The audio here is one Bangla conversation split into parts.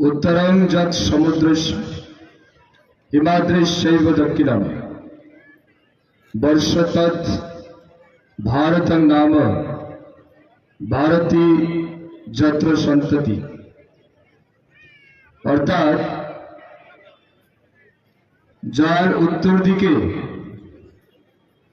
উত্তরায়ণ যৎ সমুদ্র হিমাদ্রেশ শৈব দক্ষিণাম বর্ষ তৎ ভারতং নাম ভারতী যত্র সন্ততি। অর্থাৎ যার উত্তর দিকে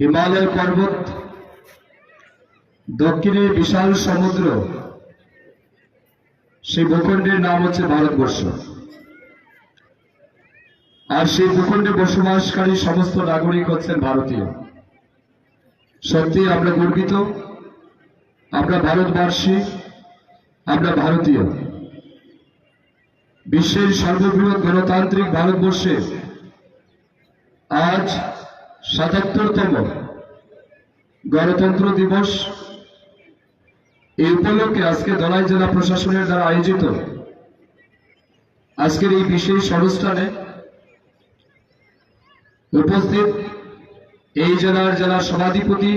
হিমালয় পর্বত, দক্ষিণে বিশাল সমুদ্র সেই ভূখণ্ডের নাম হচ্ছে ভারতবর্ষ। আর সেই ভূখণ্ডে বসবাসকারী সমস্ত নাগরিক হচ্ছেন ভারতীয়। সত্যি আমরা গর্বিত, আমরা ভারতবাসী, আমরা ভারতীয়। বিশ্বের সর্ববৃহৎ গণতান্ত্রিক ভারতবর্ষে আজ সাতাত্তরতম গণতন্ত্র দিবস এই উপলক্ষে আজকে দলাই জেলা প্রশাসনের দ্বারা আয়োজিত আজকের এই বিশেষ অনুষ্ঠানে উপস্থিত এই জেলার জেলা সভাধিপতি,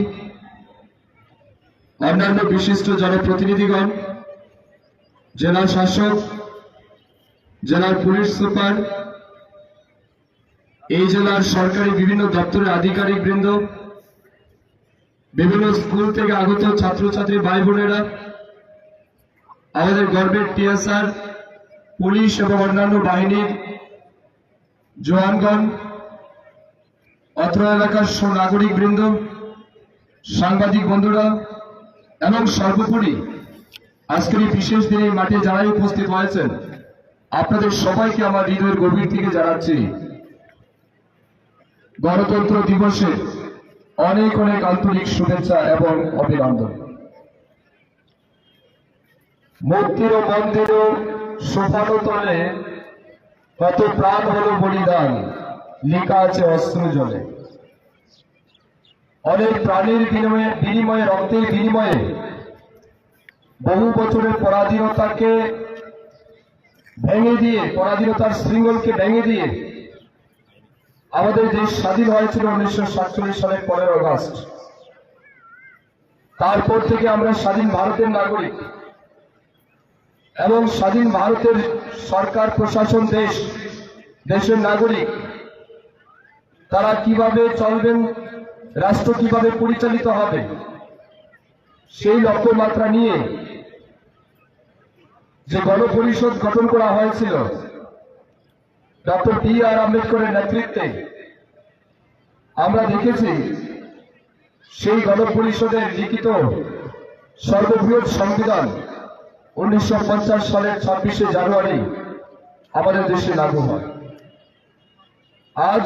অন্যান্য বিশিষ্ট জনপ্রতিনিধিগণ, জেলা শাসক, জেলার পুলিশ সুপার, এই জেলার সরকারি বিভিন্ন দপ্তরের আধিকারিক বৃন্দ বিভিন্ন স্কুল থেকে আগত ছাত্রছাত্রী, ভাই বোনেরা, আমাদের গর্বের টিএসআর, পুলিশ এবং অন্যান্য বাহিনীর জওয়ানগণ, অত্র এলাকার নাগরিক বৃন্দ সাংবাদিক বন্ধুরা, এবং সর্বোপরি আজকের এই বিশেষ দিনে মাঠে যারাই উপস্থিত হয়েছেন, আপনাদের সবাইকে আমার হৃদয়ের গভীর থেকে জানাচ্ছি। গণতন্ত্র দিবসে অনেক অনেক আন্তরিক শুভেচ্ছা এবং অভিনন্দন। মূর্তির ও মন্দির ও সোপানো তলে কত প্রাণ হলো বলিদান, লেখা আছে অস্ত্র জলে। অনেক প্রাণীর বিনিময়ে বিনিময়ে, রক্তের বিনিময়ে বহু বছরের পরাধীনতাকে ভেঙে দিয়ে, পরাধীনতার শৃঙ্খলকে ভেঙে দিয়ে আমাদের দেশ স্বাধীন হয়েছিল উনিশশো সাতচল্লিশ সালের পনেরো আগস্ট, তারপর থেকে আমরা স্বাধীন ভারতের নাগরিক এবং স্বাধীন ভারতের সরকার, প্রশাসন, দেশ, দেশের নাগরিক, তারা কীভাবে চলবেন, রাষ্ট্র কীভাবে পরিচালিত হবে, সেই লক্ষ্যমাত্রা নিয়ে যে গণপরিষদ গঠন করা হয়েছিল ডক্টর বি আর আম্বেদকরের নেতৃত্বে আমরা দেখেছি, সেই গণপরিষদের লিখিত সর্ববৃহৎ সংবিধান উনিশশো পঞ্চাশ সালের ছাব্বিশে জানুয়ারি আমাদের দেশে লাগু হয়। আজ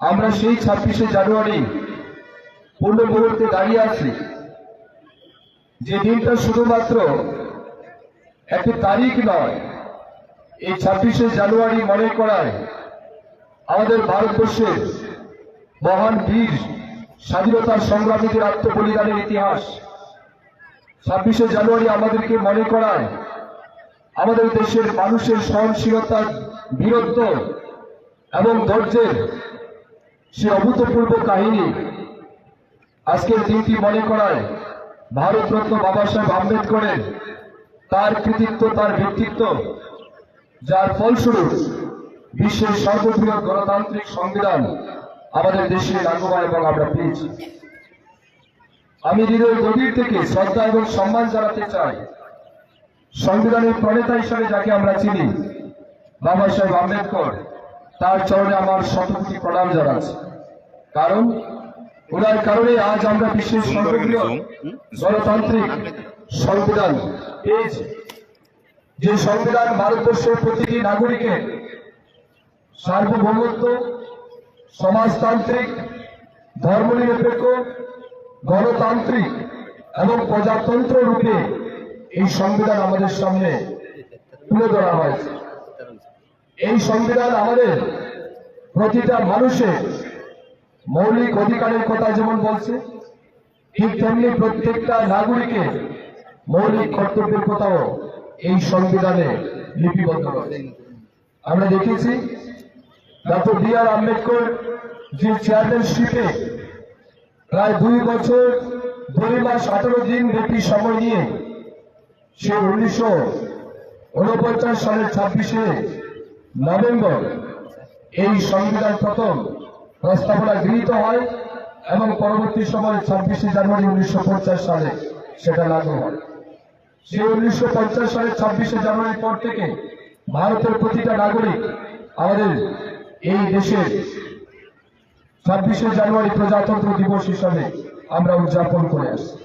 আমরা সেই ছাব্বিশে জানুয়ারি পূর্ণ মুহূর্তে দাঁড়িয়ে আছি, যে দিনটা শুধুমাত্র একটি তারিখ নয় এই ছাব্বিশে জানুয়ারি মনে করায় আমাদের ভারতবর্ষের মহান বীর, স্বাধীনতার সংগ্রামীদের আত্মবলিদানের ইতিহাস। ছাব্বিশে জানুয়ারি আমাদেরকে মনে করায় আমাদের দেশের মানুষের সহনশীলতার বীরত্ব এবং ধৈর্যের সে অভূতপূর্ব কাহিনী। আজকের দিনটি মনে করায় ভারতরত্ন বাবা সাহেব আম্বেদকরের তার কৃতিত্ব, তার ব্যক্তিত্ব যার ফলস্বরূপ বিশ্বের সর্ববৃহৎ গণতান্ত্রিক সংবিধান আমাদের দেশে লাগু এবং আমরা পেয়েছি। আমি হৃদয় গভীর থেকে শ্রদ্ধা এবং সম্মান জানাতে চাই সংবিধানের প্রণেতা হিসাবে যাকে আমরা চিনি বাবা সাহেব আম্বেদকর তার চরণে আমার শতকোটি প্রণাম জানাচ্ছি। কারণ ওনার কারণে আজ আমরা বিশ্বের সর্ববৃহৎ গণতান্ত্রিক সংবিধান পেয়েছি। যে সংবিধান ভারতবর্ষের প্রতিটি নাগরিকের সার্বভৌমত্ব, সমাজতান্ত্রিক, ধর্মনিরপেক্ষ, গণতান্ত্রিক এবং প্রজাতন্ত্র রূপে এই সংবিধান আমাদের সামনে তুলে ধরা হয়েছে। এই সংবিধান আমাদের প্রতিটা মানুষের মৌলিক অধিকারের কথা যেমন বলছে, ঠিক তেমনি প্রত্যেকটা নাগরিকের মৌলিক কর্তব্যের কথাও এই সংবিধানে লিপিবদ্ধ রয়েছে আমরা দেখেছি ডক্টর বি আর আম্বেদকর যে চেয়ারম্যানশিপে প্রায় দুই বছর দুই মাস, আঠারো দিন ব্যাপী সময় নিয়ে সে উনিশশো উনপঞ্চাশ সালের ছাব্বিশে নভেম্বর এই সংবিধান প্রথম প্রস্তাবনা গৃহীত হয় এবং পরবর্তী সময়ে ছাব্বিশে জানুয়ারি উনিশশো পঞ্চাশ সালে সেটা লাগু হয়। সেই উনিশশো সালের ছাব্বিশে পর থেকে ভারতের প্রতিটা নাগরিক আমাদের এই দেশের ছাব্বিশে জানুয়ারি প্রজাতন্ত্র দিবস হিসাবে আমরা উদযাপন করে আসছি।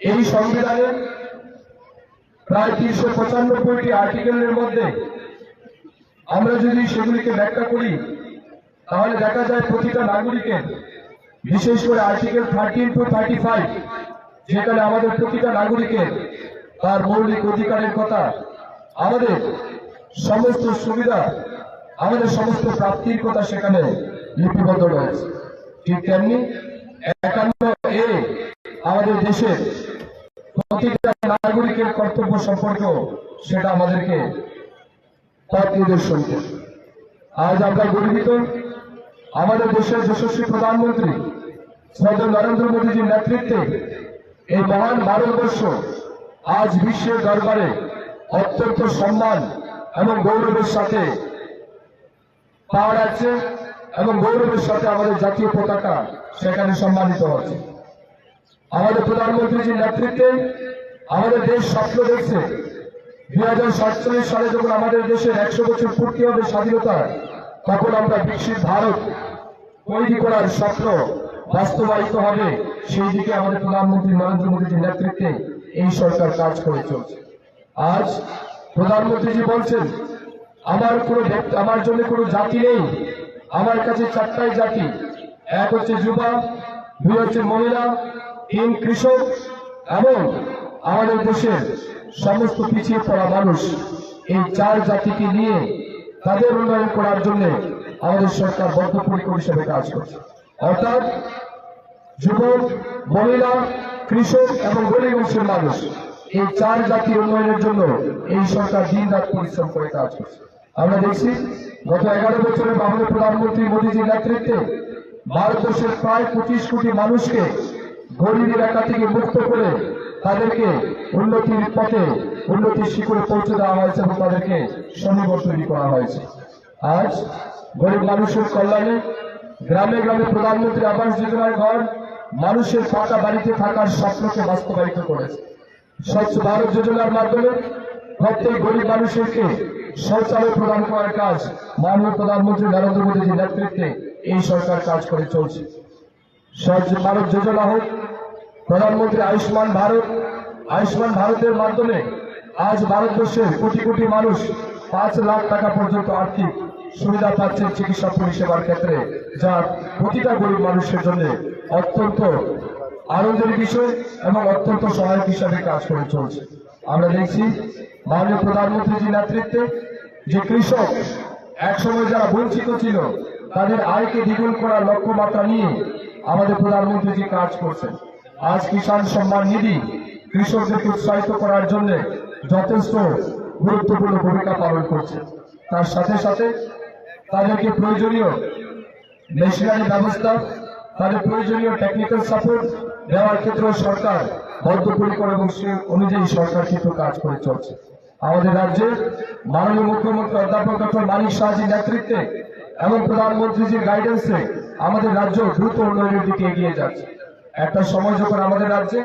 এই সংবিধানে প্রায় তিনশো পঁচানব্বইটি আর্টিকেলের মধ্যে আমরা যদি সেগুলিকে ব্যাখ্যা করি, তাহলে দেখা যায় প্রতিটা নাগরিকের, বিশেষ করে article thirteen to thirty five যেখানে আমাদের প্রতিটা নাগরিকের তার মৌলিক অধিকারের কথা, আমাদের সমস্ত সুবিধা, আমাদের সমস্ত প্রাপ্তির কথা সেখানে লিপিবদ্ধ রয়েছে। ঠিক তেমনি একান্ন এ আমাদের দেশের প্রতিটা নাগরিকের কর্তব্য সম্পর্কেও সেটা আমাদেরকে পথ নির্দেশন করে আজ আমরা গর্বিত, আমাদের দেশের যশস্বী প্রধানমন্ত্রী শ্রদ্ধা নরেন্দ্র মোদীজির নেতৃত্বে এই মহান ভারতবর্ষ আজ বিশ্বের দরবারে অত্যন্ত সম্মান এবং গৌরবের সাথে পাওয়া যাচ্ছে এবং গৌরবের সাথে আমাদের জাতীয় পতাকা সেখানে সম্মানিত হচ্ছে। আমাদের প্রধানমন্ত্রীজির নেতৃত্বে আমাদের দেশ স্বপ্ন দেখছে। দুই হাজার সাতচল্লিশ সালে যখন আমাদের দেশের একশো বছর পূর্তি হবে স্বাধীনতা, তখন আমরা বিকশিত ভারত তৈরি করার স্বপ্ন বাস্তবায়িত হবে, সেই দিকে আমাদের প্রধানমন্ত্রী নরেন্দ্র মোদীজির নেতৃত্বে এই সরকার কাজ করে চলছে। আজ প্রধানমন্ত্রীজি বলছেন, আমার কোনো আমার জন্য কোনো জাতি নেই। আমার কাছে চারটাই জাতি। এক হচ্ছে যুবা, দুই হচ্ছে মহিলা, তিন কৃষক এবং আমাদের দেশের সমস্ত পিছিয়ে পড়া মানুষ। এই চার জাতিকে নিয়ে তাদের উন্নয়ন করার জন্য আমাদের সরকার বদ্ধপরিকর হিসেবে কাজ করছে। অর্থাৎ যুবক, মহিলা, কৃষক এবং গরিব অংশের মানুষ, এই চার জাতির উন্নয়নের জন্য এই সরকার দিন রাত পরিশ্রম করে কাজ করছে। আমরা দেখছি গত এগারো বছরে আমাদের প্রধানমন্ত্রী মোদীজির নেতৃত্বে ভারতবর্ষের প্রায় পঁচিশ কোটি মানুষকে গরিবী রেখা থেকে মুক্ত করে তাদেরকে উন্নতির পথে, উন্নতির শিখরে পৌঁছে দেওয়া হয়েছে এবং তাদেরকে স্বনির্ভর তৈরি করা হয়েছে। আজ গরিব মানুষের কল্যাণে গ্রামে গ্রামে প্রধানমন্ত্রী আবাস যোজনার ঘর, মানুষের পাকা বাড়িতে থাকার স্বপ্নকে বাস্তবায়িত করেছে। স্বচ্ছ ভারত যোজনার মাধ্যমে প্রত্যেক গরিব মানুষকে শৌচালয় প্রদান করার কাজ মাননীয় প্রধানমন্ত্রী নরেন্দ্র মোদীজির নেতৃত্বে এই সরকার কাজ করে চলছে। স্বচ্ছ ভারত যোজনা হোক, প্রধানমন্ত্রী আয়ুষ্মান ভারত, আয়ুষ্মান ভারতের মাধ্যমে আজ ভারতবর্ষের কোটি কোটি মানুষ পাঁচ লাখ টাকা পর্যন্ত আর্থিক সুবিধা পাচ্ছেন চিকিৎসা পরিষেবার ক্ষেত্রে যা প্রতিটা গরিব মানুষের জন্য অত্যন্ত আনন্দের বিষয় এবং অত্যন্ত সহায়ক হিসাবে কাজ করে চলছে। আমরা দেখছি মাননীয় প্রধানমন্ত্রীজির নেতৃত্বে যে কৃষক একসময় যারা বঞ্চিত ছিল, তাদের আয়কে দ্বিগুণ করার লক্ষ্যমাত্রা নিয়ে আমাদের প্রধানমন্ত্রীজি কাজ করছেন। আজ কিষাণ সম্মান নিধি কৃষকদেরকে উৎসাহিত করার জন্য যথেষ্ট গুরুত্বপূর্ণ ভূমিকা পালন করছে। তার সাথে সাথে তাদেরকে প্রয়োজনীয় মেশিনারি ব্যবস্থা, তাদের প্রয়োজনীয় টেকনিক্যাল সাপোর্ট দেওয়ার ক্ষেত্রে সরকার বদ্ধপরিকর এবং সে অনুযায়ী সরকার কিন্তু কাজ করে চলছে। আমাদের রাজ্যে মাননীয় মুখ্যমন্ত্রী অধ্যাপক ডক্টর মানিক শাহজির নেতৃত্বে এবং প্রধানমন্ত্রীজির গাইডেন্সে আমাদের রাজ্য দ্রুত উন্নয়নের দিকে এগিয়ে যাচ্ছে। একটা সময় যখন আমাদের রাজ্যে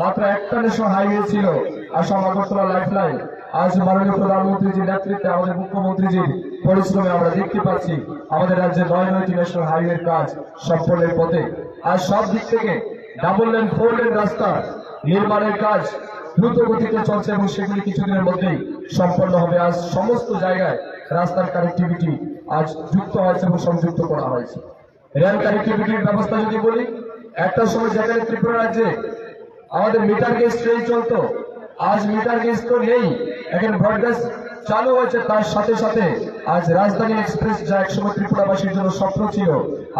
মাত্র একটা ন্যাশনাল হাইওয়ে ছিল আসাম আগরতলা লাইফ লাইন আজ মাননীয় প্রধানমন্ত্রীজির নেতৃত্বে আমাদের মুখ্যমন্ত্রীজির পরিশ্রমে আমরা দেখতে পাচ্ছি, আমাদের রাজ্যে নয় নয়টি ন্যাশনাল হাইওয়ের কাজ সম্পন্নের পথে। আজ সব দিক থেকে ডাবল লেন, ফোর লেন রাস্তা নির্মাণের কাজ দ্রুত গতিতে চলছে এবং সেগুলি কিছুদিনের মধ্যেই সম্পন্ন হবে। আজ সমস্ত জায়গায় রাস্তার কানেক্টিভিটি আজ যুক্ত হয়েছে এবং সংযুক্ত করা হয়েছে। রেল কানেক্টিভিটির ব্যবস্থা যদি বলি, একটা সময় যেখানে ত্রিপুরা রাজ্যে আমাদের মিটার গেজ ট্রেন চলতো আজ মিটার গেজ তো নেই। এখন ব্রডগেজ চালু হয়েছে তার সাথে সাথে। আজ রাজধানী এক্সপ্রেস যা একসময় ত্রিপুরাবাসীর জন্য স্বপ্ন ছিল,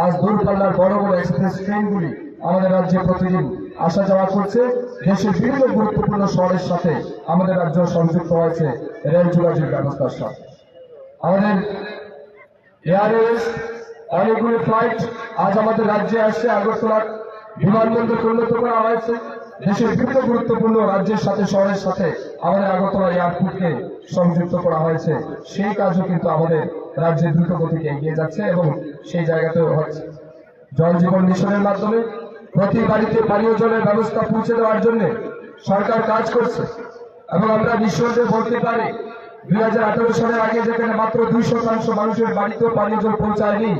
আজ দূরপাল্লার বড় বড় এক্সপ্রেস ট্রেনগুলি আমাদের রাজ্যে প্রতিদিন আসা যাওয়া করছে। দেশের বিভিন্ন গুরুত্বপূর্ণ শহরের সাথে আমাদের রাজ্য সংযুক্ত হয়েছে রেল যোগাযোগ ব্যবস্থার সাথে। আমাদের এয়ারওয়েজ, অনেকগুলি ফ্লাইট আজ আমাদের রাজ্যে আসছে। আগরতলা বিমানবন্দর উন্নত করা হয়েছে। দেশের দুটো গুরুত্বপূর্ণ রাজ্যের সাথে, শহরের সাথে আমাদের আগরতলা এয়ারপোর্টকে সংযুক্ত করা হয়েছে। সেই কাজও কিন্তু আমাদের রাজ্যের দ্রুত গতিতে এগিয়ে যাচ্ছে এবং সেই জায়গাতেও হচ্ছে। জল জীবন মিশনের মাধ্যমে প্রতি বাড়িতে পানীয় জলের ব্যবস্থা পৌঁছে দেওয়ার জন্য সরকার কাজ করছে। এবং আমরা নিঃসন্দেহে বলতে পারি, দুই হাজার আঠারো সালের আগে যেখানে মাত্র দুই শতাংশ মানুষের বাড়িতেও পানীয় জল পৌঁছায়নি,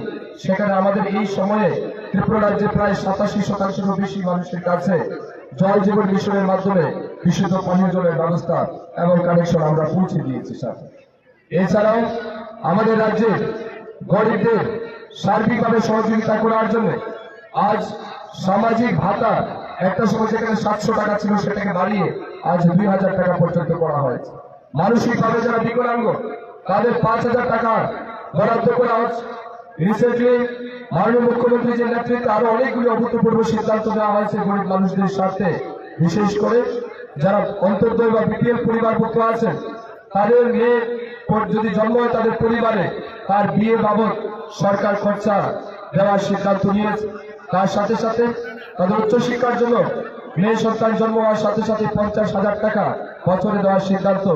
সেখানে আমাদের এই সময়ে ত্রিপুরা রাজ্যে প্রায় সাতাশি শতাংশেরও বেশি মানুষের কাছে জল জীবন মিশনের মাধ্যমে বিশুদ্ধ পানীয় জলের ব্যবস্থা এবং কানেকশন আমরা পৌঁছে দিয়েছি সাথে এছাড়াও আমাদের রাজ্যে গরিবদের সার্বিকভাবে সহযোগিতা করার জন্য আজ সামাজিক ভাতা একটা সময় যেখানে সাতশো টাকা ছিল সেটাকে বাড়িয়ে আজ দুই হাজার টাকা পর্যন্ত করা হয়েছে। মানসিকভাবে যারা বিকলাঙ্গ, তাদের পাঁচ হাজার টাকা বরাদ্দ করা হচ্ছে রিসেন্টলি মাননীয় মুখ্যমন্ত্রী যে নেতৃত্বে আরও অনেকগুলি অভূতপূর্ব সিদ্ধান্ত নেওয়া হয়েছে গরিব মানুষদের স্বার্থে, বিশেষ করে যারা অন্তর্দয় বা বিপিএল পরিবারভুক্ত আছেন, তাদের মেয়ে যদি জন্ম হয় তাদের পরিবারে তার বিয়ে বাবদ সরকার খরচা দেওয়ার সিদ্ধান্ত নিয়েছে। তার সাথে সাথে তাদের উচ্চশিক্ষার জন্য মেয়ে সন্তান জন্ম হওয়ার সাথে সাথে পঞ্চাশ হাজার টাকা বছরে দেওয়ার সিদ্ধান্ত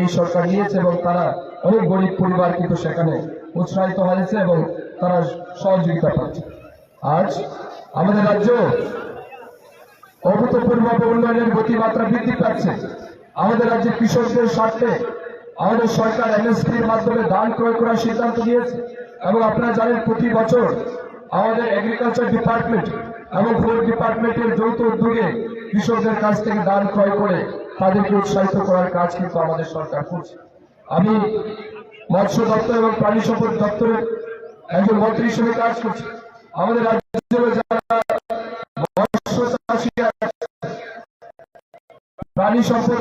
এই সরকার নিয়েছে এবং তারা অনেক গরিব পরিবার কিন্তু সেখানে উৎসাহিত হয়েছে এবং তারা সহযোগিতা পাচ্ছে আজ আমাদের রাজ্য অভূতপূর্বভাবে উন্নয়নের গতিমাত্রা বৃদ্ধি পাচ্ছে। আমাদের রাজ্যের কৃষকদের স্বার্থে আমাদের সরকার এমএসপির মাধ্যমে ধান ক্রয় করার সিদ্ধান্ত নিয়েছে এবং আপনারা জানেন প্রতি বছর আমাদের এগ্রিকালচার ডিপার্টমেন্ট এবং ফুড ডিপার্টমেন্টের যৌথ উদ্যোগে কৃষকদের কাছ থেকে ধান ক্রয় করে তাদেরকে উৎসাহিত করার কাজ কিন্তু আমাদের সরকার করছে। আমি মৎস্য দপ্তর এবং প্রাণী সম্পদ দপ্তরে একজন মন্ত্রী হিসেবে কাজ করছি। আমাদের রাজ্যের যারা মৎস্য প্রাণী সম্পদ